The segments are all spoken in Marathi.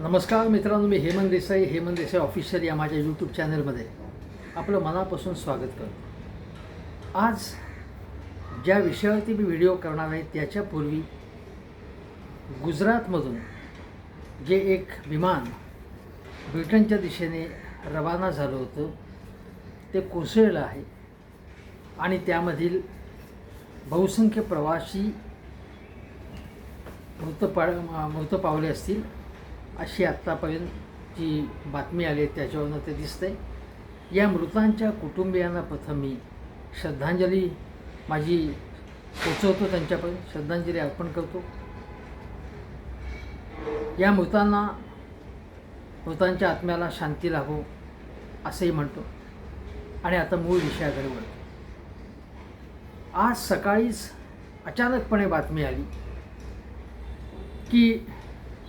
नमस्कार मित्रांनो मी हेमंत देसाई हेमंत देसाई ऑफिशियल या माझ्या यूट्यूब चॅनलमध्ये आपलं मनापासून स्वागत करतो. आज ज्या विषयावरती मी व्हिडिओ करणार आहे त्याच्यापूर्वी गुजरातमधून जे एक विमान ब्रिटनच्या दिशेने रवाना झालं होतं ते कोसळलं आहे आणि त्यामधील बहुसंख्य प्रवासी मृत पा मृत पावले असतील. अशी आत्तापर्यंत जी बातमी आली आहे त्याच्यावरनं ते दिसतंय. या मृतांच्या कुटुंबियांना प्रथम मी श्रद्धांजली माझी पोचवतो त्यांच्यापर्यंत श्रद्धांजली अर्पण करतो. या मृतांना मृतांच्या आत्म्याला शांती लाभो असंही म्हणतो. आणि आता मूळ विषयाकडे वळतो. आज सकाळीच अचानकपणे बातमी आली की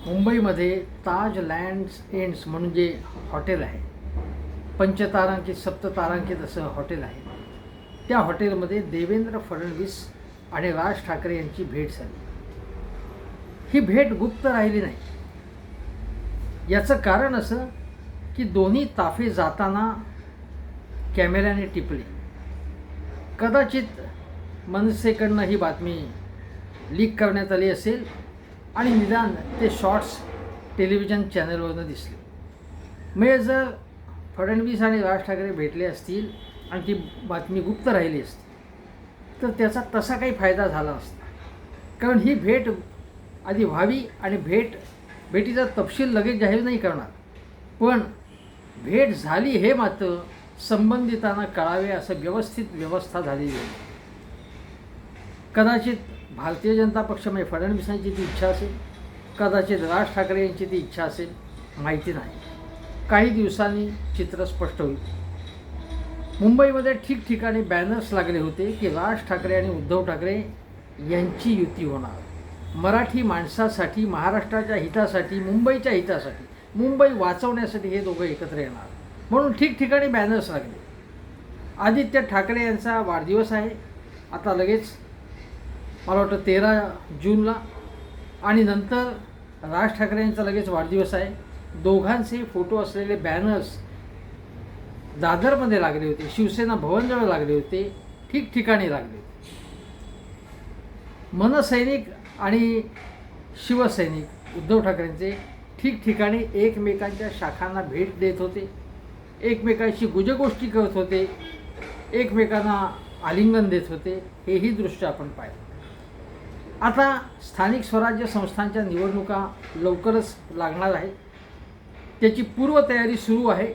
मुंबईमध्ये ताज लँड्स एंड्स म्हणून जे हॉटेल आहे. पंचतारांकित सप्ततारांकित असं हॉटेल आहे. त्या हॉटेलमध्ये देवेंद्र फडणवीस आणि राज ठाकरे यांची भेट झाली. ही भेट गुप्त राहिली नाही. याचं कारण असं की दोन्ही ताफे जाताना कॅमेऱ्याने टिपले. कदाचित मनसेकडनं ही बातमी लीक करण्यात आली असेल आणि निदान ते शॉर्ट्स टेलिव्हिजन चॅनलवरनं दिसले. म्हणजे जर फडणवीस आणि राज ठाकरे भेटले असतील आणि ती बातमी गुप्त राहिली असती तर त्याचा तसा काही फायदा झाला असता. कारण ही भेट आधी व्हावी आणि भेट भेटीचा तपशील लगेच जाहीर नाही करणार. पण भेट झाली हे मात्र संबंधितांना कळावे असं व्यवस्थित व्यवस्था झालेली आहे कदाचित भारतीय जनता पक्षामध्ये फडणवीसांची ती इच्छा असेल कदाचित राज ठाकरे यांची ती इच्छा असेल माहिती नाही. काही दिवसांनी चित्र स्पष्ट होईल. मुंबईमध्ये ठिकठिकाणी बॅनर्स लागले होते की राज ठाकरे आणि उद्धव ठाकरे यांची युती होणार. मराठी माणसासाठी महाराष्ट्राच्या हितासाठी मुंबईच्या हितासाठी मुंबई वाचवण्यासाठी हे दोघं एकत्र येणार. म्हणून ठिकठिकाणी बॅनर्स लागले. आदित्य ठाकरे यांचा वाढदिवस आहे. आता लगेच मला वाटतं तेरा जूनला. आणि नंतर राज ठाकरे यांचा लगेच वाढदिवस आहे. दोघांचे फोटो असलेले बॅनर्स दादरमध्ये लागले होते. शिवसेना भवनजवळ लागले होते. ठिकठिकाणी लागले होते. मनसैनिक आणि शिवसैनिक उद्धव ठाकरेंचे ठिकठिकाणी एकमेकांच्या शाखांना भेट देत होते. एकमेकांशी गुजगोष्टी करत होते. एकमेकांना आलिंगन देत होते. हेही दृश्य आपण पाहिलं. आता स्थानिक स्वराज्य संस्थांच्या निवडणुका लवकरच लागणार आहेत. त्याची पूर्वतयारी सुरू आहे.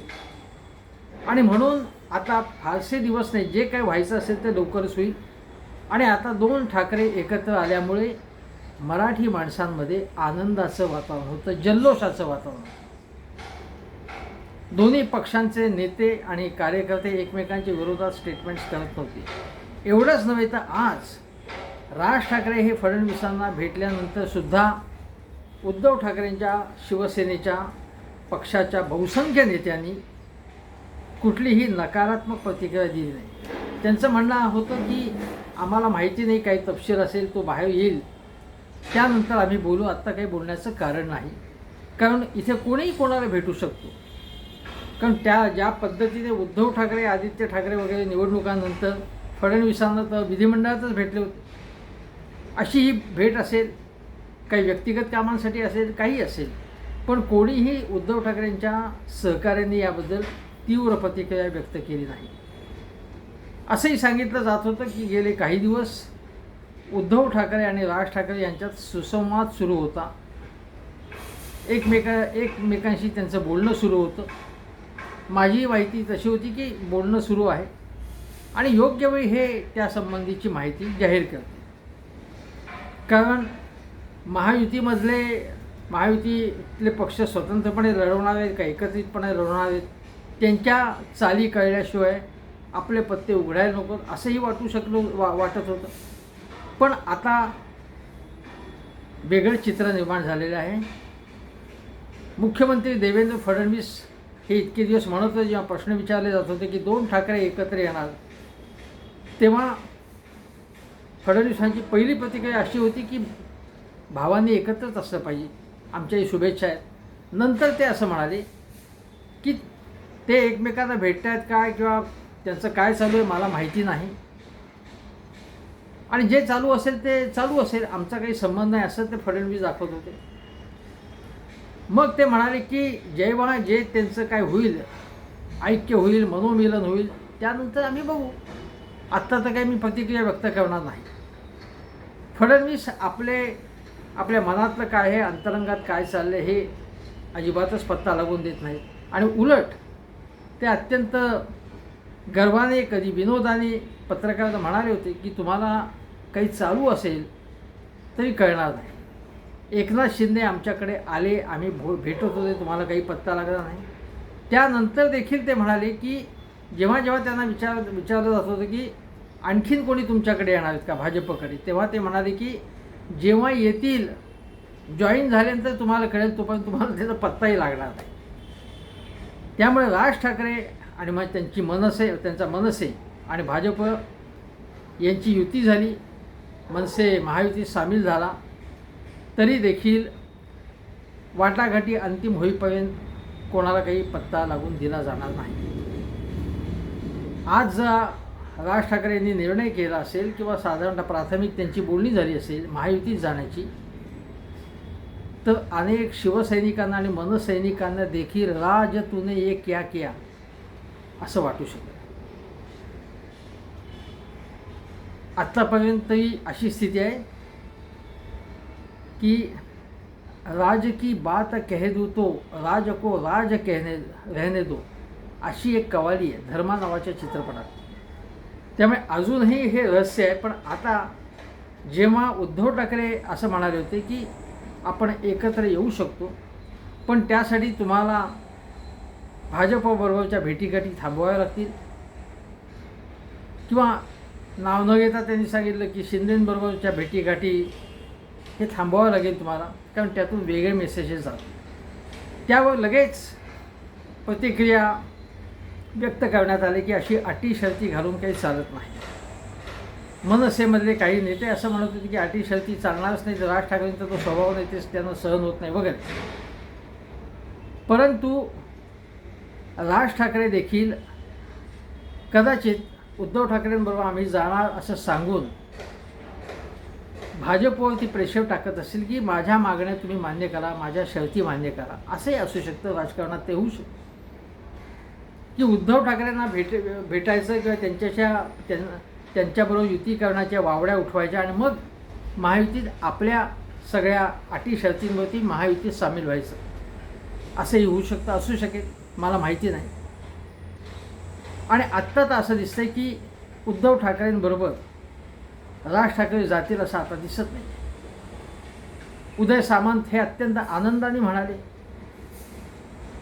आणि म्हणून आता फारसे दिवस नाही जे काही व्हायचं असेल ते लवकरच होईल. आणि आता दोन ठाकरे एकत्र आल्यामुळे मराठी माणसांमध्ये आनंदाचं वातावरण होतं जल्लोषाचं वातावरण होतं. दोन्ही पक्षांचे नेते आणि कार्यकर्ते एकमेकांच्या विरोधात स्टेटमेंट्स करत नव्हते एवढंच नव्हे तर आज राज ठाकरे हे फडणवीसांना भेटल्यानंतर सुद्धा उद्धव ठाकरेंच्या शिवसेनेच्या पक्षाच्या बहुसंख्य नेत्यांनी कुठलीही नकारात्मक प्रतिक्रिया दिली नाही. त्यांचं म्हणणं होतं की आम्हाला माहिती नाही काही तपशील असेल तो बाहेर येईल. त्यानंतर आम्ही बोलू आत्ता काही बोलण्याचं कारण नाही. कारण इथे कोणीही कोणाला भेटू शकतो. कारण त्या ज्या पद्धतीने उद्धव ठाकरे आदित्य ठाकरे वगैरे निवडणुकांनंतर फडणवीसांना तर विधिमंडळातच भेटले होते. अशी ही भेट असेल काही व्यक्तिगत कामांसाठी असेल काही असेल पण कोणीही उद्धव ठाकरेंच्या सहकार्याने याबद्दल तीव्र प्रतिक्रिया व्यक्त केली नाही. असंही सांगितलं जात होतं की गेले काही दिवस उद्धव ठाकरे आणि राज ठाकरे यांच्यात सुसंवाद सुरू होता. एकमेका एकमेकांशी त्यांचं बोलणं सुरू होतं. माझी माहिती तशी होती की बोलणं सुरू आहे. आणि योग्य वेळी हे त्यासंबंधीची माहिती जाहीर करते कारण महायुतीमधले महायुतीतले पक्ष स्वतंत्रपणे लढवणार आहेत का एकत्रितपणे लढवणार आहेत त्यांच्या चाली कळल्याशिवाय आपले पत्ते उघडायला नको असंही वाटू शकलो वा वाटत होतं. पण आता वेगळं चित्र निर्माण झालेलं आहे. मुख्यमंत्री देवेंद्र फडणवीस हे इतके दिवस म्हणत होते जेव्हा प्रश्न विचारले जात होते की दोन ठाकरे एकत्र येणार तेव्हा फडणवीसांची पहिली प्रतिक्रिया अशी होती की भावांनी एकत्रच असलं पाहिजे. आमच्याही शुभेच्छा आहेत. नंतर ते असं म्हणाले की ते एकमेकांना भेटत आहेत काय किंवा त्यांचं काय चालू आहे मला माहिती नाही. आणि जे चालू असेल ते चालू असेल. आमचा काही संबंध नाही असं ते फडणवीस दाखवत होते. मग ते म्हणाले की जेव्हा जे त्यांचं काय होईल ऐक्य होईल मनोमिलन होईल त्यानंतर आम्ही बघू. आत्ता तर काही मी प्रतिक्रिया व्यक्त करणार नाही. फडणवीस आपले आपल्या मनातलं काय आहे अंतरंगात काय चाललं आहे हे अजिबातच पत्ता लागून देत नाहीत आणि उलट ते अत्यंत गर्वाने कधी विनोदाने पत्रकारांना म्हणाले होते की तुम्हाला काही चालू असेल तरी कळणार नाही. एकनाथ शिंदे आमच्याकडे आले आम्ही भो भेटत होते तुम्हाला काही पत्ता लागला नाही. त्यानंतर देखील ते म्हणाले की जेव्हा जेव्हा त्यांना विचार विचारलं जात होतं की आणखीन कोणी तुमच्याकडे येणार आहेत का भाजपकडे? तेव्हा ते म्हणाले की जेव्हा येतील जॉईन झाल्यानंतर तुम्हाला कळेल तोपर्यंत तुम्हाला त्याचा पत्ताही लागणार नाही. त्यामुळे राज ठाकरे आणि मग त्यांची मनसे त्यांचा मनसे आणि भाजप यांची युती झाली. मनसे महायुतीत सामील झाला. तरी देखील वाटाघाटी अंतिम होईपर्यंत कोणाला काही पत्ता लागून दिला जाणार नाही. आज राज ठाकरे यांनी निर्णय केला असेल किंवा साधारणतः प्राथमिक त्यांची बोलणी झाली असेल महायुतीत जाण्याची तर अनेक शिवसैनिकांना आणि मनसैनिकांना देखील राज तुने ये क्या किया असं वाटू शकतं. आत्तापर्यंतही अशी स्थिती आहे की राज की बात कह दू तो राज को राज कहने रहने दो अशी एक कवाली आहे धर्मा नावाच्या चित्रपटात. त्यामुळे अजूनही हे रहस्य आहे पण आता जेव्हा उद्धव ठाकरे असं म्हणाले होते की आपण एकत्र येऊ शकतो पण त्यासाठी तुम्हाला भाजपबरोबरच्या भेटीगाठी थांबवाव्या लागतील. किंवा नाव न घेता त्यांनी सांगितलं की शिंदेंबरोबरच्या भेटीगाठी हे थांबवावं लागेल तुम्हाला कारण त्यातून वेगळे मेसेजेस जातात त्यावर लगेच प्रतिक्रिया व्यक्त करण्यात आले की अशी अटी शर्ती घालून काही चालत नाही. मनसेमधले काही नेते असं म्हणत होते की अटी शर्ती चालणारच नाही तर राज ठाकरेंचा तो स्वभाव नाही तेच त्यांना सहन होत नाही वगैरे. परंतु राज ठाकरे देखील कदाचित उद्धव ठाकरेंबरोबर आम्ही जाणार असं सांगून भाजपवरती प्रेशर टाकत असेल की माझ्या मागण्या तुम्ही मान्य करा माझ्या शर्ती मान्य करा असंही असू शकतं राजकारणात ते होऊ शकतं. की उद्धव ठाकरेंना भेट भेटायचं किंवा त्यांच्याशा त्यांना त्यांच्याबरोबर युती करण्याच्या वावड्या उठवायच्या आणि मग महायुतीत आपल्या सगळ्या अटी शर्तींवरती महायुतीत सामील व्हायचं. असंही होऊ शकतं असू शकेल मला माहिती नाही. आणि आत्ता तर असं दिसतंय की उद्धव ठाकरेंबरोबर राज ठाकरे जातील असं आता दिसत नाही. उदय सामंत हे अत्यंत आनंदाने म्हणाले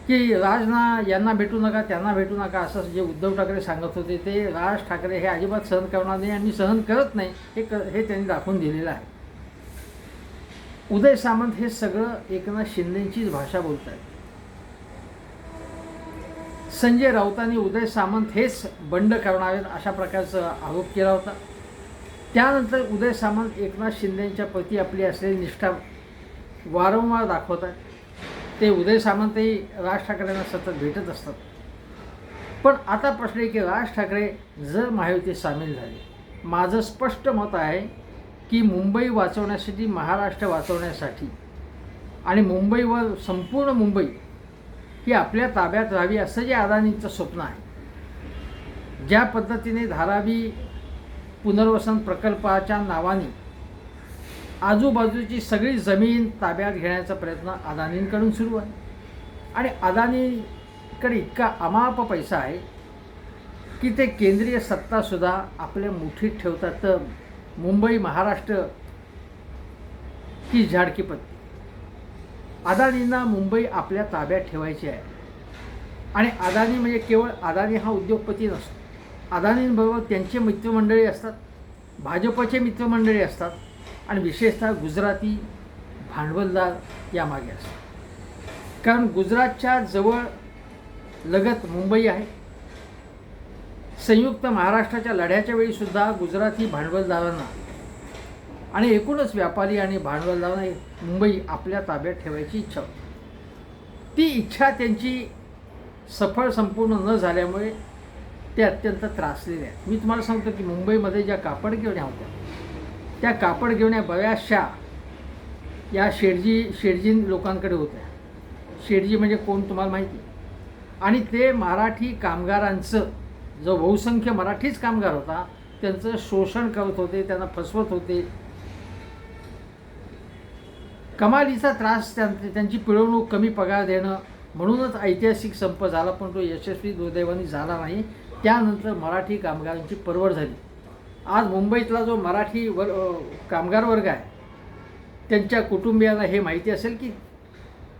की राजना यांना भेटू नका त्यांना भेटू नका असं जे उद्धव ठाकरे सांगत होते ते राज ठाकरे हे अजिबात सहन करणार नाही आणि सहन करत नाही हे क हे त्यांनी दाखवून दिलेलं आहे. उदय सामंत हे सगळं एकनाथ शिंदेंचीच भाषा बोलत आहेत संजय राऊतांनी उदय सामंत हेच बंड करणार अशा प्रकारचा आरोप केला होता. त्यानंतर उदय सामंत एकनाथ शिंदेंच्या प्रती आपली असलेली निष्ठा वारंवार दाखवत आहेत ते उदय सामंतही राज ठाकरेंना सतत भेटत असतात. पण आता प्रश्न आहे की राज ठाकरे जर महायुतीत सामील झाले माझं स्पष्ट मत आहे की मुंबई वाचवण्यासाठी महाराष्ट्र वाचवण्यासाठी आणि मुंबईवर संपूर्ण मुंबई ही आपल्या ताब्यात राहावी असं जे अदानींचं स्वप्न आहे. ज्या पद्धतीने धारावी पुनर्वसन प्रकल्पाच्या नावाने आजूबाजूची सगळी जमीन ताब्यात घेण्याचा प्रयत्न अदानींकडून सुरू आहे. आणि अदानीकडे इतका अमाप पैसा आहे की ते केंद्रीय सत्तासुद्धा आपल्या मुठीत ठेवतात. तर मुंबई महाराष्ट्र की झाडकी पत्ती. अदानींना मुंबई आपल्या ताब्यात ठेवायची आहे. आणि अदानी म्हणजे केवळ अदानी हा उद्योगपती नसतो. अदानींबरोबर त्यांचे मित्रमंडळी असतात. भाजपचे मित्रमंडळी असतात. आणि विशेषतः गुजराती भांडवलदार यामागे असतात. कारण गुजरातच्या जवळ लगत मुंबई आहे. संयुक्त महाराष्ट्राच्या लढ्याच्या वेळीसुद्धा गुजराती भांडवलदारांना आणि एकूणच व्यापारी आणि भांडवलदारांना मुंबई आपल्या ताब्यात ठेवायची इच्छा होती. ती इच्छा त्यांची सफळ संपूर्ण न झाल्यामुळे ते अत्यंत त्रासलेले आहेत. मी तुम्हाला सांगतो की मुंबईमध्ये ज्या कापड गिरण्या होत्या त्या कापड घेऊन या बव्याशा या शेडजी शेडजी लोकांकडे होत्या. शेडजी म्हणजे कोण तुम्हाला माहिती? आणि ते मराठी कामगारांचं जो बहुसंख्य मराठीच कामगार होता त्यांचं शोषण करत होते त्यांना फसवत होते. कमालीचा त्रास त्यां त्यांची पिळवणूक कमी पगार देणं म्हणूनच ऐतिहासिक संप झाला पण तो यशस्वी दुर्दैवाने झाला नाही. त्यानंतर मराठी कामगारांची परवड झाली. आज मुंबईतला जो मराठी वर कामगार वर्ग आहे त्यांच्या कुटुंबियांना हे माहिती असेल की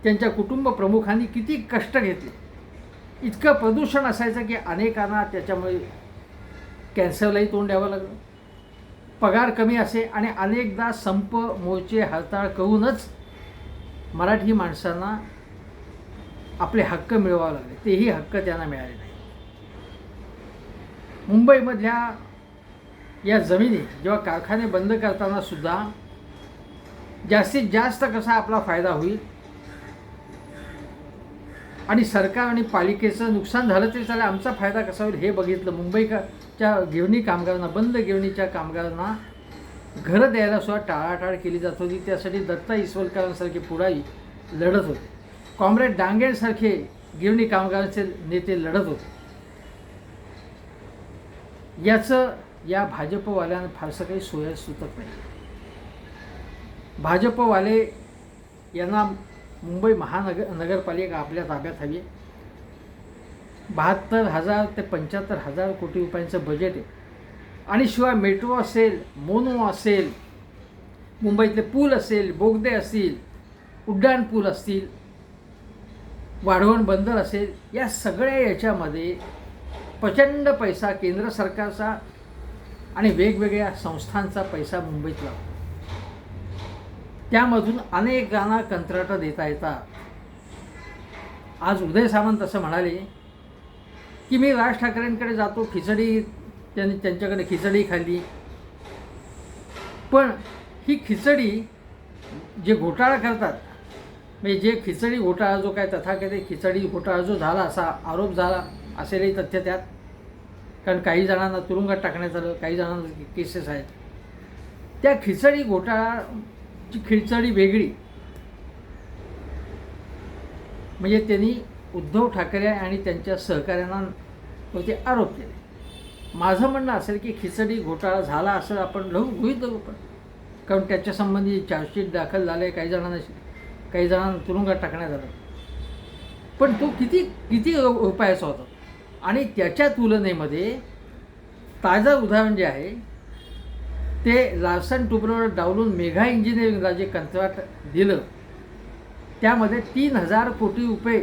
त्यांच्या कुटुंब प्रमुखांनी किती कष्ट घेतले. इतकं प्रदूषण असायचं की अनेकांना त्याच्यामुळे कॅन्सरलाही तोंड द्यावं लागलं. पगार कमी असे आणि अनेकदा संप मोर्चे हरताळ करूनच मराठी माणसांना आपले हक्क मिळवावे लागले. तेही हक्क त्यांना मिळाले नाही. मुंबईमधल्या या जमिनी जेव्हा कारखाने बंद करताना सुद्धा जास्तीत जास्त कसा आपला फायदा होईल? आणि सरकार आणि पालिकेचं नुकसान झालं तरी चालेल आमचा फायदा कसा होईल हे बघितलं. मुंबईच्या गिरणी कामगारांना बंद गिरणीच्या कामगारांना घरं द्यायला सुद्धा टाळाटाळ केली जात होती. त्यासाठी दत्ता इसवलकरांसारखे पुढारी लढत होते. कॉम्रेड डांगेंसारखे गिरणी कामगारांचे नेते लढत होते. याचं या भाजपवाल्यांना फारसं काही सोय सुचत नाही. भाजपवाले यांना मुंबई महानगर नगरपालिका आपल्या ताब्यात हवी बहात्तर हजार ते पंच्याहत्तर हजार कोटी रुपयांचं बजेट आहे. आणि शिवाय मेट्रो असेल मोनो असेल मुंबईतले पूल असेल बोगदे असतील उड्डाण पूल असतील वाढवण बंदर असेल या सगळ्या याच्यामध्ये प्रचंड पैसा केंद्र सरकारचा आणि वेगवेगळ्या संस्थांचा पैसा मुंबईत लावतो त्यामधून अनेक गाणं कंत्राटं देता येतात. आज उदय सामंत असं म्हणाले की मी राज ठाकरेंकडे जातो खिचडी त्यांनी त्यांच्याकडे खिचडी खाल्ली. पण ही खिचडी जे घोटाळा करतात म्हणजे जे खिचडी घोटाळा जो काय तथाकथित खिचडी घोटाळा जो झाला असा आरोप झाला असेलही तथ्य त्यात. कारण काही जणांना तुरुंगात टाकण्यात आलं काही जणांना केसेस आहेत. त्या खिचडी घोटाळाची खिचडी वेगळी. म्हणजे त्यांनी उद्धव ठाकरे आणि त्यांच्या सहकाऱ्यांना होते आरोप केले. माझं म्हणणं असेल की खिचडी घोटाळा झाला असं आपण लहू गृहित धरू पण. कारण त्याच्यासंबंधी चार्जशीट दाखल झाले काही जणांना काही जणांना तुरुंगात टाकण्यात आलं. पण तो किती किती उपायाचा होता? आणि त्याच्या तुलनेमध्ये ताजं उदाहरण जे आहे ते लार्सन टुब्रोवर डावलून मेघा इंजिनिअरिंगला जे कंत्राट दिलं त्यामध्ये तीन हजार कोटी रुपये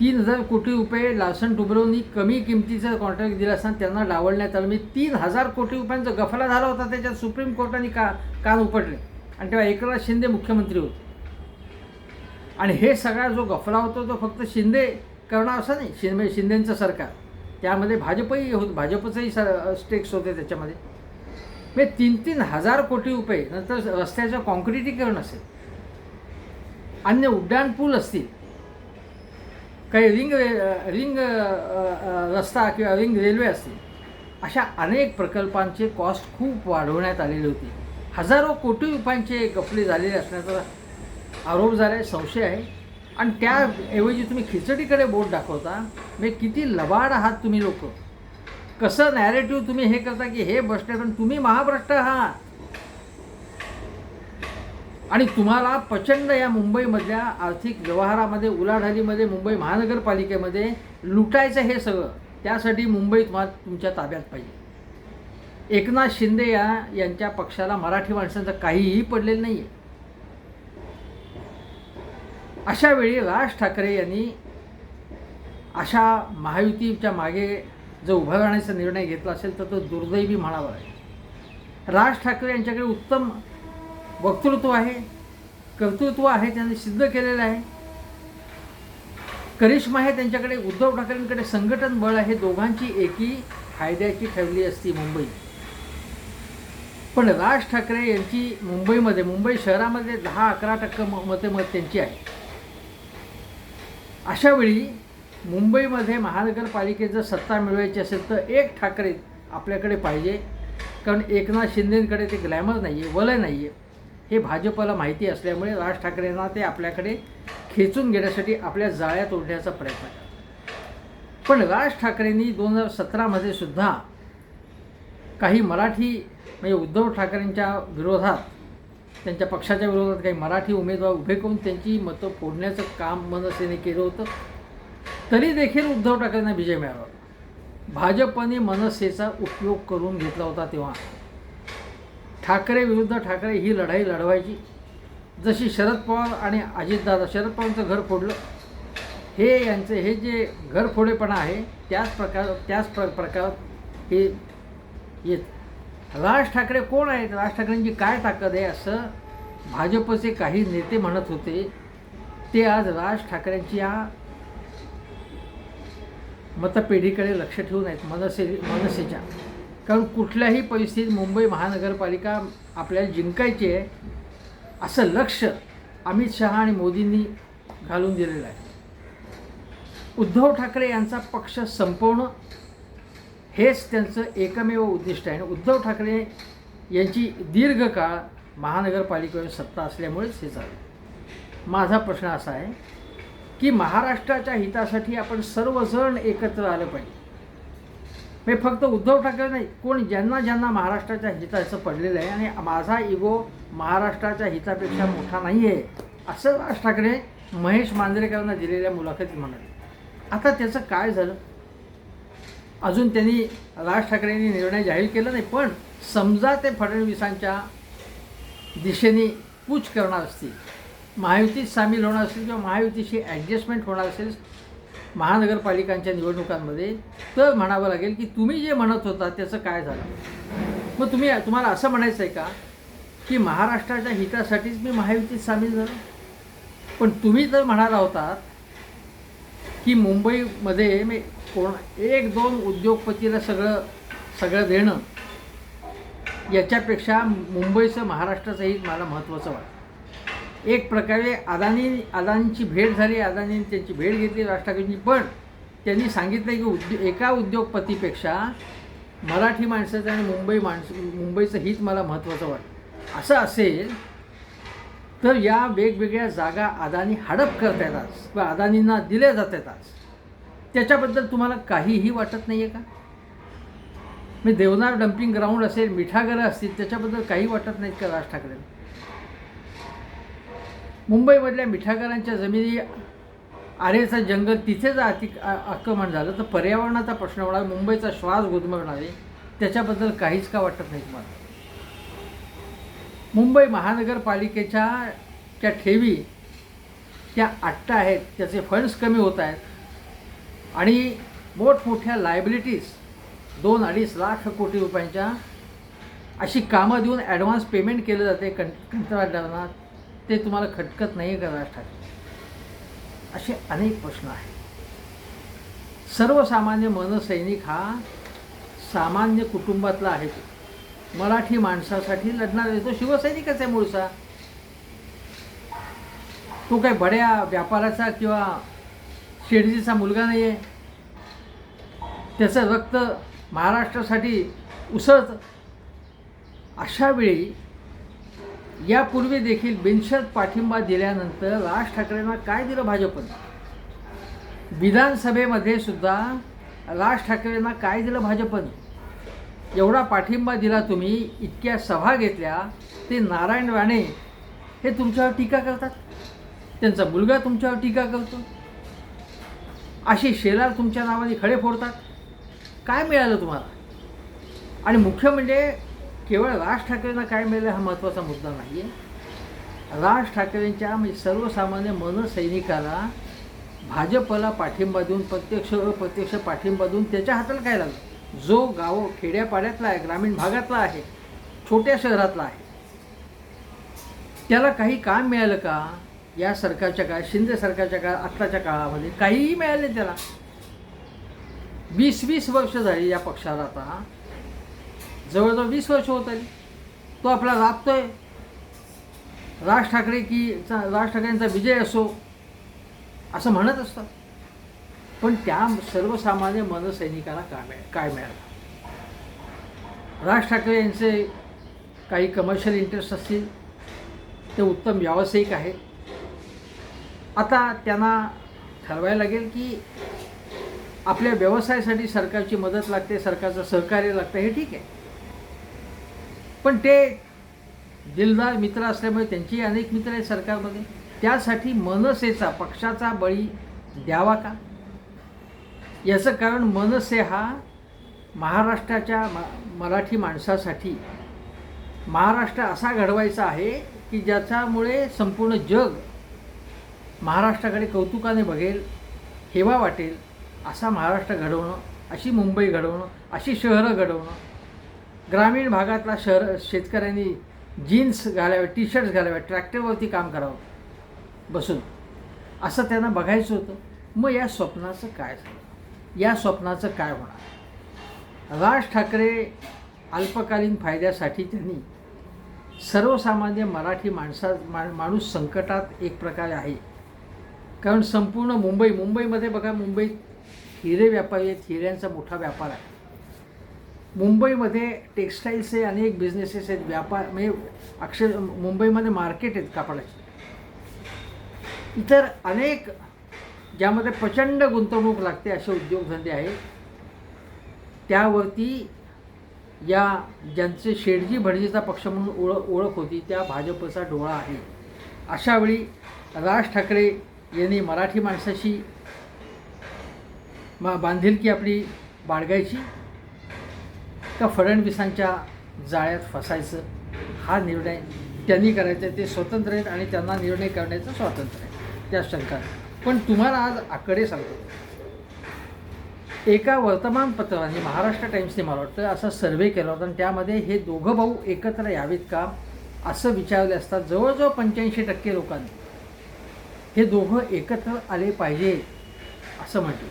तीन हजार कोटी रुपये लार्सन टुब्रोनी कमी किमतीचा कॉन्ट्रॅक्ट दिला असताना त्यांना डावलण्यात आलं. मी तीन हजार कोटी रुपयांचा गफला झाला होता त्याच्यात सुप्रीम कोर्टाने का कान उपटले. आणि तेव्हा एकनाथ शिंदे मुख्यमंत्री होते. आणि हे सगळा जो गफला होता तो फक्त शिंदे करणार असं नाही शिंदे म्हणजे शिंदेंचं सरकार. त्यामध्ये भाजपही होत भाजपचंही स स्टेक्स होते त्याच्यामध्ये. म्हणजे तीन तीन हजार कोटी रुपये नंतर रस्त्याचं कॉन्क्रिटीकरण असेल अन्य उड्डाणपूल असतील काही रिंग रे- रिंग रस्ता किंवा रिंग रेल्वे असतील अशा अनेक प्रकल्पांचे कॉस्ट खूप वाढवण्यात आलेले होते. हजारो कोटी रुपयांचे गफले झालेले असण्याचा आरोप झाला आहे संशय आहे. आणि त्याऐवजी तुम्ही खिचडीकडे बोट दाखवता म्हणजे किती लबाड आहात तुम्ही लोक. कसं नॅरेटिव्ह तुम्ही हे करता की हे भ्रष्ट पण तुम्ही महाभ्रष्ट आहात. आणि तुम्हाला प्रचंड या मुंबईमधल्या आर्थिक व्यवहारामध्ये उलाढालीमध्ये मुंबई महानगरपालिकेमध्ये लुटायचं हे सगळं त्यासाठी मुंबई तुम्हाला तुमच्या ताब्यात पाहिजे. एकनाथ शिंदे या यांच्या पक्षाला मराठी माणसांचं काहीही पडलेलं नाही आहे अशा वेळी राज ठाकरे यांनी अशा महायुतीच्या मागे जो उभा राहण्याचा निर्णय घेतला असेल तर तो दुर्दैवी म्हणावा आहे राज ठाकरे यांच्याकडे उत्तम वक्तृत्व आहे कर्तृत्व आहे त्यांनी सिद्ध केलेलं आहे. करिश्मा आहे त्यांच्याकडे उद्धव ठाकरेंकडे संघटन बळ आहे दोघांची एकी फायद्याची ठरली असती मुंबई. पण राज ठाकरे यांची मुंबईमध्ये मुंबई शहरामध्ये दहा अकरा टक्के म- मते मत त्यांची आहे. अशावेळी मुंबईमध्ये महानगरपालिकेत जर सत्ता मिळवायची असेल तर एक ठाकरे आपल्याकडे पाहिजे. कारण एकनाथ शिंदेंकडे ते ग्लॅमर नाही आहे वलय नाही आहे हे भाजपला माहिती असल्यामुळे राज ठाकरेंना ते आपल्याकडे खेचून घेण्यासाठी आपल्या जाळ्यात ओढण्याचा प्रयत्न करतात. पण राज ठाकरेंनी दोन हजार सतरामध्ये सुद्धा काही मराठी म्हणजे उद्धव ठाकरेंच्या विरोधात त्यांच्या पक्षाच्या विरोधात काही मराठी उमेदवार उभे करून त्यांची मतं फोडण्याचं काम मनसेने केलं होतं. तरी देखील उद्धव ठाकरेंना विजय मिळाला. भाजपने मनसेचा उपयोग करून घेतला होता तेव्हा. ठाकरे विरुद्ध ठाकरे ही लढाई लढवायची. जशी शरद पवार आणि अजितदादा शरद पवारांचं घर फोडलं. हे यांचे हे जे घरफोडेपणा आहे त्याच प्रकार त्याच प्र प्रकारात हे येत राज ठाकरे कोण आहेत? राज ठाकरेंची काय ताकद आहे असं भाजपचे काही नेते म्हणत होते. ते आज राज ठाकरेंची या मतपेढीकडे लक्ष ठेवून आहेत मनसे मनसेच्या. कारण कुठल्याही परिस्थितीत मुंबई महानगरपालिका आपल्याला जिंकायची आहे असं लक्ष अमित शहा आणि मोदींनी घालून दिलेलं आहे. उद्धव ठाकरे यांचा पक्ष संपवणं हेच त्यांचं एकमेव उद्दिष्ट आहे. आणि उद्धव ठाकरे यांची दीर्घकाळ महानगरपालिकेवर सत्ता असल्यामुळेच हे झालं. माझा प्रश्न असा आहे की महाराष्ट्राच्या हितासाठी आपण सर्वजण एकत्र आलं पाहिजे. हे फक्त उद्धव ठाकरे नाही कोण ज्यांना ज्यांना महाराष्ट्राच्या हिताचं पडलेलं आहे आणि माझा इगो महाराष्ट्राच्या हितापेक्षा मोठा नाही आहे असं राज ठाकरे महेश मांजरेकरांना दिलेल्या मुलाखतीत म्हणाले आता त्याचं काय झालं? अजून त्यांनी राज ठाकरेंनी निर्णय जाहीर केला नाही पण समजा ते फडणवीसांच्या दिशेने कूच करणार असतील महायुतीत सामील होणार असतील किंवा महायुतीशी ॲडजस्टमेंट होणार असेल महानगरपालिकांच्या निवडणुकांमध्ये तर म्हणावं लागेल की तुम्ही जे म्हणत होता त्याचं काय झालं? मग तुम्ही तुम्हाला असं म्हणायचं आहे का की महाराष्ट्राच्या हितासाठीच मी महायुतीत सामील झालो? पण तुम्ही जर म्हणाला होतात की मुंबईमध्ये मी कोण एक दोन उद्योगपतीला सगळं सगळं देणं याच्यापेक्षा मुंबईचं महाराष्ट्राचं हित मला महत्त्वाचं वाटतं. एक प्रकारे अदानी अदानींची भेट झाली अदानीने त्यांची भेट घेतली राज ठाकरेंची पण त्यांनी सांगितलं की उद्यो एका उद्योगपतीपेक्षा मराठी माणसाचं आणि मुंबई माणसं मुंबईचं हित मला महत्त्वाचं वाटतं. असं असेल तर या वेगवेगळ्या जागा अदानी हडप करता येतात किंवा अदानींना दिल्या जात येतात. त्याच्याबद्दल तुम्हाला काहीही वाटत नाही आहे का? मी देवनार डम्पिंग ग्राउंड असेल मिठागरं असतील त्याच्याबद्दल काही वाटत नाहीत का राज ठाकरे? मुंबईमधल्या मिठागरांच्या जमिनी आरेचं जंगल तिथे जर अति आक्रमण झालं तर पर्यावरणाचा प्रश्न होणार मुंबईचा श्वास गुदमरणार आहे त्याच्याबद्दल काहीच का वाटत नाही तुम्हाला? मुंबई महानगरपालिकेच्या त्या ठेवी त्या आट्टा आहेत त्याचे फंड्स कमी होत आहेत. आणि मोठमोठ्या लायबिलिटीज दोन अडीच लाख कोटी रुपयांच्या अशी कामं देऊन ॲडव्हान्स पेमेंट केलं जाते कं कंत्राटदारांना. ते तुम्हाला खटकत नाही का राज ठाकरे असे अनेक प्रश्न आहेत. सर्वसामान्य मनसैनिक हा सामान्य कुटुंबातला आहे. तो मराठी माणसासाठी लढणार आहे तो शिवसैनिकच आहे मूळचा. तो काही बड्या व्यापाराचा किंवा शेडजीचा मुलगा नाही आहे त्याचं रक्त महाराष्ट्रासाठी उसळतं. अशा वेळी यापूर्वी देखील बिनशर्त पाठिंबा दिल्यानंतर राज ठाकरेंना काय दिलं भाजपनं? विधानसभेमध्ये सुद्धा राज ठाकरेंना काय दिलं भाजपनं? एवढा पाठिंबा दिला तुम्ही इतक्या सभा घेतल्या ते नारायण राणे हे तुमच्यावर टीका करतात? त्यांचा मुलगा तुमच्यावर टीका करतो? अशी शेलार तुमच्या नावाने खडे फोडतात? काय मिळालं तुम्हाला? आणि मुख्य म्हणजे केवळ राज ठाकरेंना काय मिळालं हा महत्त्वाचा मुद्दा नाही आहे राज ठाकरेंच्या म्हणजे सर्वसामान्य मनसैनिकाला भाजपला पाठिंबा देऊन प्रत्यक्ष अप्रत्यक्ष पाठिंबा देऊन त्याच्या हाताला काय लागलं? जो गाव खेड्यापाड्यातला आहे ग्रामीण भागातला आहे छोट्या शहरातला आहे त्याला काही काम मिळालं का? या सरकारच्या काळात शिंदे सरकारच्या काळात आत्ताच्या काळामध्ये काहीही मिळाले त्याला. वीस वीस वर्ष झाली या पक्षाला आता. जवळजवळ वीस वर्ष होत आली. तो आपला राबतोय. राज ठाकरे की चा- राज ठाकरेंचा विजय असो असं म्हणत असतात. पण त्या सर्वसामान्य मनसैनिकाला काय मिळ काय मिळालं? राज ठाकरे यांचे काही कमर्शियल इंटरेस्ट असतील ते उत्तम व्यावसायिक आहेत. आता त्यांना ठरवायला लागेल की आपल्या व्यवसायासाठी सरकारची मदत लागते सरकारचं सहकार्य लागतं हे ठीक आहे. पण ते दिलदार मित्र असल्यामुळे त्यांचीही अनेक मित्र आहेत सरकारमध्ये. त्यासाठी मनसेचा पक्षाचा बळी द्यावा का? याचं कारण मनसे हा महाराष्ट्राच्या मा मराठी माणसासाठी. महाराष्ट्र असा घडवायचा आहे की ज्याच्यामुळे संपूर्ण जग महाराष्ट्राकडे कौतुकाने बघेल हेवा वाटेल असा महाराष्ट्र घडवणं अशी मुंबई घडवणं अशी शहरं घडवणं. ग्रामीण भागातला शहर शेतकऱ्यांनी जीन्स घालाव्या टी शर्ट्स घालाव्या ट्रॅक्टरवरती काम करावं बसून. असं त्यांना बघायचं होतं. मग या स्वप्नाचं काय झालं? या स्वप्नाचं काय होणार? राज ठाकरे अल्पकालीन फायद्यासाठी त्यांनी सर्वसामान्य मराठी माणसा मा माणूस संकटात एक प्रकारे आहे. कारण संपूर्ण मुंबई मुंबईमध्ये बघा मुंबईत हिरे व्यापारी आहेत हिऱ्यांचा मोठा व्यापार आहे. मुंबईमध्ये टेक्स्टाईल्सचे अनेक बिझनेसेस आहेत व्यापार म्हणजे अक्षर मुंबईमध्ये मार्केट आहेत कापडाचे. इतर अनेक ज्यामध्ये प्रचंड गुंतवणूक लागते असे उद्योगधंदे आहेत. त्यावरती या ज्यांचे शेडजी भटजीचा पक्ष म्हणून ओळख ओळख होती त्या भाजपचा डोळा आहे. अशावेळी राज ठाकरे यांनी मराठी माणसाशी मा बांधिलकी आपली बाळगायची का फडणवीसांच्या जाळ्यात फसायचं? हा निर्णय त्यांनी करायचा आहे. ते स्वतंत्र आहेत आणि त्यांना निर्णय करण्याचं स्वातंत्र्य आहे. त्या शंका पण तुम्हाला आज आकडे सांगतो. एका वर्तमानपत्राने महाराष्ट्र टाइम्सने मला वाटतं असा सर्वे केला होता आणि त्यामध्ये हे दोघं भाऊ एकत्र यावेत का असं विचारले असतात जवळजवळ पंच्याऐंशी टक्के लोकांनी हे दोघं एकत्र आले पाहिजे असं म्हटलं.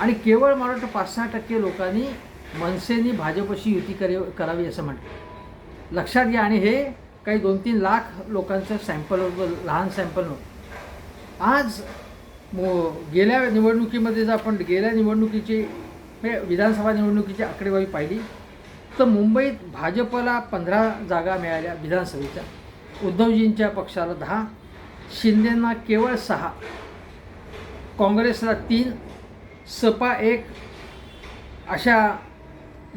आणि केवळ मला वाटतं पाच सहा टक्के लोकांनी मनसेनी भाजपशी युती करे करावी असं म्हटलं. लक्षात घ्या आणि हे काही दोन तीन लाख लोकांचं सॅम्पल होतं लहान सॅम्पल नव्हतं आज गेल्या निवडणुकीमध्ये जर आपण गेल्या निवडणुकीची विधानसभा निवडणुकीची आकडेवारी पाहिली तर मुंबईत भाजपला पंधरा जागा मिळाल्या विधानसभेच्या. उद्धवजींच्या पक्षाला दहा शिंदेंना केवळ सहा काँग्रेसला तीन सपा एक अशा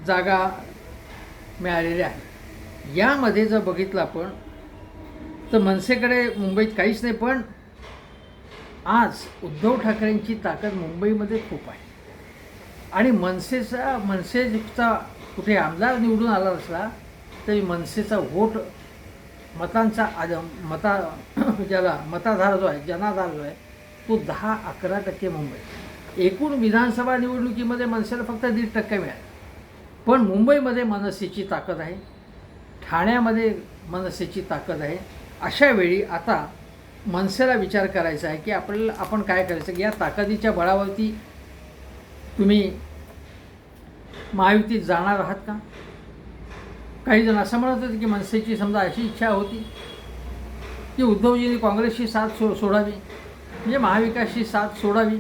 जागा मिळालेल्या आहेत. यामध्ये जर बघितलं आपण तर मनसेकडे मुंबईत काहीच नाही पण आज उद्धव ठाकरेंची ताकद मुंबईमध्ये खूप आहे. आणि मनसेचा मनसेचा कुठे आमदार निवडून आला असला तरी मनसेचा वोट मतांचा आद मता ज्याला मताधार जो आहे जनाधार जो आहे तो दहा अकरा टक्के मुंबई. एकूण विधानसभा निवडणुकीमध्ये मनसेला फक्त दीड टक्के मिळाला. पण मुंबईमध्ये मनसेची ताकद आहे. ठाण्यामध्ये मनसेची ताकद आहे. अशा वेळी आता मनसेला विचार करायचा आहे की आपल्याला आपण काय करायचं? की या ताकदीच्या बळावरती तुम्ही महायुतीत जाणार आहात का? काही जण असं म्हणत होते की मनसेची समजा अशी इच्छा होती की उद्धवजींनी काँग्रेसची साथ सो सोडावी म्हणजे महाविकासची साथ सोडावी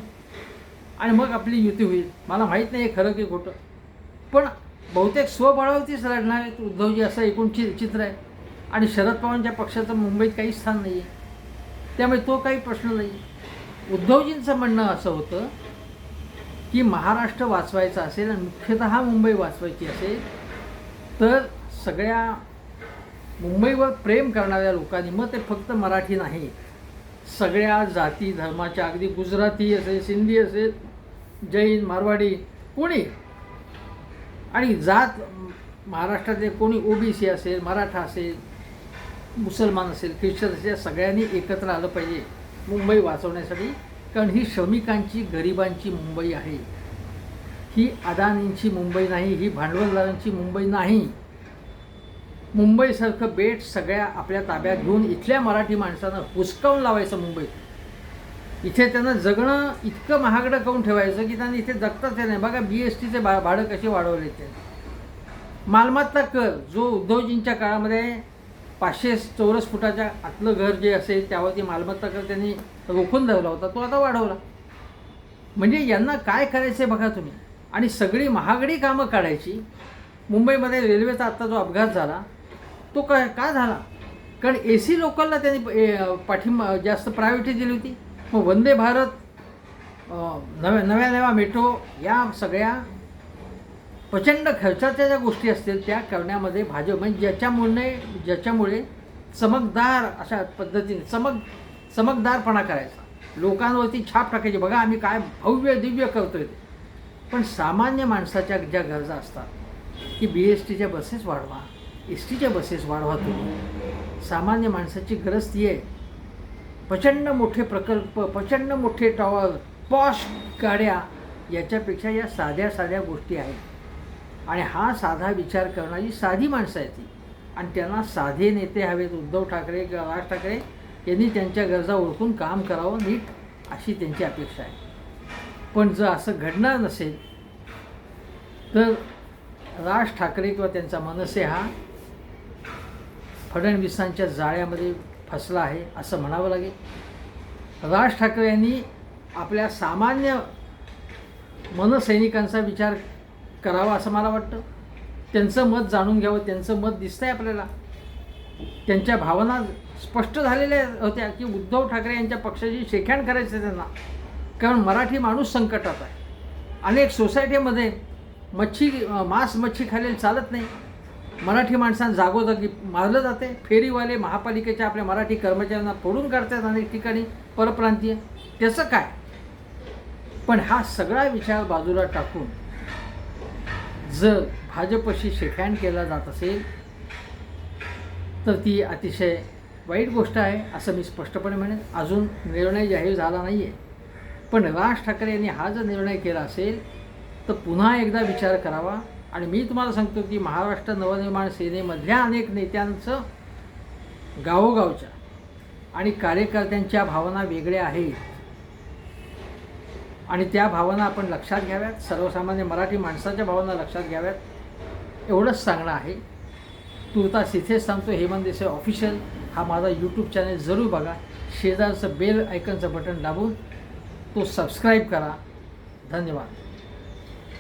आणि मग आपली युती होईल. मला माहीत नाही खरं की खोटं. पण बहुतेक स्वबळावरतीच लढणार आहेत उद्धवजी असं एकूण चि चित्र आहे. आणि शरद पवारांच्या पक्षाचं मुंबईत काही स्थान नाही आहे त्यामुळे तो काही प्रश्न नाही. उद्धवजींचं म्हणणं असं होतं की महाराष्ट्र वाचवायचा असेल आणि मुख्यतः मुंबई वाचवायची असेल तर सगळ्या मुंबईवर प्रेम करणाऱ्या लोकांनी मग ते फक्त मराठी नाही. सगळ्या जाती धर्माच्या अगदी गुजराती असेल सिंधी असेल जैन मारवाडी कोणी? आणि जात महाराष्ट्रातले कोणी ओबीसी असेल मराठा असेल मुसलमान असेल ख्रिश्चन असेल या सगळ्यांनी एकत्र आलं पाहिजे. मुंबई वाचवण्यासाठी. कारण ही श्रमिकांची गरिबांची मुंबई आहे. ही अदानींची मुंबई नाही ही भांडवलदारांची मुंबई नाही. मुंबईसारखं बेट सगळ्या आपल्या ताब्यात घेऊन इथल्या मराठी माणसानं हुसकावून लावायचं मुंबईत. इथे त्यांना जगणं इतकं महागडं करून ठेवायचं की त्यांना इथे जगताच येत नाही. बघा बी एस टीचे भा भाडं कसे वाढवले ते मालमत्ता कर जो उद्धवजींच्या काळामध्ये पाचशे चौरस फुटाच्या आतलं घर जे असेल त्यावरती मालमत्ता कर त्यांनी रोखून धरला होता तो आता वाढवला. म्हणजे यांना काय करायचं बघा तुम्ही. आणि सगळी महागडी कामं काढायची. मुंबईमध्ये रेल्वेचा आत्ता जो अपघात झाला तो का का झाला? कारण ए सी लोकलला त्यांनी पाठिंबा जास्त प्रायोरिटी दिली होती. मग वंदे भारत नव्या नव्या नव्या मेट्रो या सगळ्या प्रचंड खर्चाच्या ज्या गोष्टी असतील त्या करण्यामध्ये भाजप म्हणजे ज्याच्यामुळे ज्याच्यामुळे चमकदार अशा पद्धतीने चमक चमकदारपणा करायचा. लोकांवरती छाप टाकायची बघा आम्ही काय भव्य दिव्य करतोय. ते पण सामान्य माणसाच्या ज्या गरजा असतात की बी एस टीच्या बसेस वाढवा एस टीच्या बसेस वाढवा तुम्ही. सामान्य माणसाची गरज ती आहे. प्रचंड मोठे प्रकल्प प्रचंड मोठे टॉवर पॉश गाड्या याच्यापेक्षा या साध्या साध्या गोष्टी आहेत. आणि हा साधा विचार करणारी साधी माणसं आहेत ती. आणि त्यांना साधे नेते हवेत उद्धव ठाकरे किंवा राज ठाकरे यांनी त्यांच्या गरजा ओळखून काम करावं नीट अशी त्यांची अपेक्षा आहे. पण जर असं घडणार नसेल तर राज ठाकरे किंवा त्यांचा मनसे हा फडणवीसांच्या जाळ्यामध्ये फसला आहे असं म्हणावं लागेल. राज ठाकरे यांनी आपल्या सामान्य मनसैनिकांचा विचार करावा असं मला वाटतं. त्यांचं मत जाणून घ्यावं त्यांचं मत दिसतंय आपल्याला. त्यांच्या भावना स्पष्ट झालेल्या होत्या की उद्धव ठाकरे यांच्या पक्षाची शेखाण करायचं त्यांना. कारण मराठी माणूस संकटात आहे. अनेक सोसायटीमध्ये मच्छी मांस मच्छी खालील चालत नाही. मराठी माणसांना जागोजागी मारलं जाते. फेरीवाले महापालिकेच्या आपल्या मराठी कर्मचाऱ्यांना फोडून काढतात अनेक ठिकाणी परप्रांतीय. त्याचं काय? पण हा सगळा विचार बाजूला टाकून जर भाजपशी शेखॅण केला जात असेल तर ती अतिशय वाईट गोष्ट आहे असं मी स्पष्टपणे म्हणेन. अजून निर्णय जाहीर झाला नाही आहे पण राज ठाकरे यांनी हा जर निर्णय केला असेल तर पुन्हा एकदा विचार करावा. आणि मी तुम्हाला सांगतो की महाराष्ट्र नवनिर्माण सेनेमधल्या अनेक नेत्यांचं गावोगावच्या आणि कार्यकर्त्यांच्या भावना वेगळ्या आहेत. आणि त्या भावना आपण लक्षात घ्याव्यात. सर्वसामान्य मराठी माणसाच्या भावना लक्षात घ्याव्यात. एवढंच सांगणं आहे. तुर्तास इथेच सांगतो हेमंत देसाई ऑफिशियल हा माझा यूट्यूब चॅनल जरूर बघा. शेजारचं बेल आयकनचं बटन दाबून तो सबस्क्राईब करा. धन्यवाद.